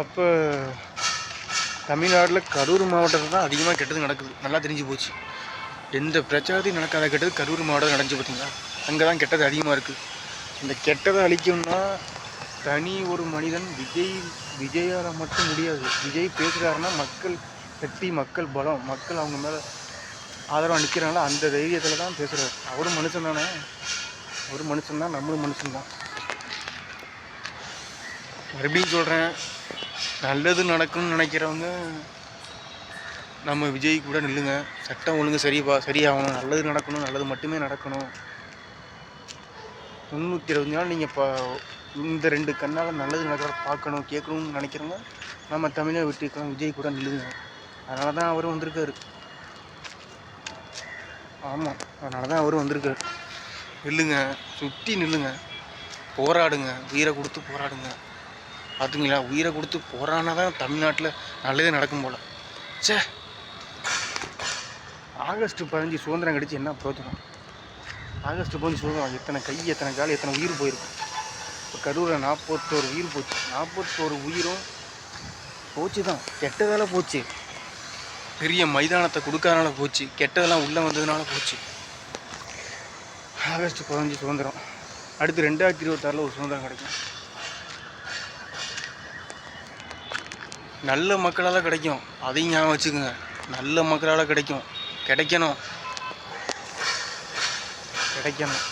அப்போ தமிழ்நாட்டில் கரூர் மாவட்டத்தில் தான் அதிகமாக கெட்டது நடக்குது. நல்லா தெரிஞ்சு போச்சு. எந்த பிரச்சாரத்தையும் நடக்காத கெட்டது கரூர் மாவட்டம் நடந்துச்சு பார்த்தீங்களா அங்கே தான் கெட்டது அதிகமாக இருக்குது இந்த கெட்டதை அழிக்கணும்னா தனி ஒரு மனிதன் விஜய் விஜயால் மட்டும் முடியாது. விஜய் பேசுகிறாருன்னா மக்கள் சக்தி மக்கள் பலம் மக்கள் அவங்க மேலே ஆதரவாக நிற்கிறாங்களா அந்த தைரியத்தில் தான் பேசுகிறார் அவரும் மனுஷன் தானே. அவரும் மனுஷன் தான் நம்மளும் மனுஷன் தான். மறுபடியும் சொல்கிறேன் நல்லது நடக்கும்னு நினைக்கிறவங்க நம்ம விஜய் கூட நில்லுங்க. சட்டம் ஒழுங்கு சரிப்பா சரியாகணும். நல்லது நடக்கணும் நல்லது மட்டுமே நடக்கணும். முந்நூற்றி இருபது நாள் நீங்கள் இப்போ இந்த ரெண்டு கண்ணால் நல்லது நடக்கிற பார்க்கணும் கேட்கணும்னு நினைக்கிறவங்க நம்ம தமிழை விட்டுக்கலாம் விஜய் கூட நில்லுங்க. அதனால தான் அவரும் வந்திருக்காரு. ஆமாம் அதனால தான் அவரும் வந்திருக்காரு. நில்லுங்க. சுற்றி நில்லுங்க. போராடுங்க. உயிரை கொடுத்து போராடுங்க. பார்த்துங்களா உயிரை கொடுத்து போராடினா தான் தமிழ்நாட்டில் நல்லதே நடக்கும் போல். ச்சே. ஆகஸ்ட் பதினஞ்சு சுதந்திரம் கிடச்சி என்ன பிரயோஜனம்? ஆகஸ்ட் பதினஞ்சு சுதந்திரம் எத்தனை கை எத்தனை கால் எத்தனை உயிர் போயிருக்கும் இப்போ கரூரில் நாற்பத்தோரு உயிர் போச்சு. நாற்பத்தோரு உயிரும் போச்சு தான் கெட்டதால் போச்சு. பெரிய மைதானத்தை கொடுக்காதனால போச்சு. கெட்டதெல்லாம் உள்ளே வந்ததுனால போச்சு. ஆகஸ்ட் பதினஞ்சு சுதந்திரம். அடுத்து ரெண்டாயிரத்தி இருபத்தாறில் ஒரு சுதந்திரம் கிடைக்கும். நல்ல மக்களால் கிடைக்கும். அதையும் ஞாபகம் வச்சுக்கோங்க. நல்ல மக்களால் கிடைக்கும். கிடைக்கணும். கிடைக்கணும்.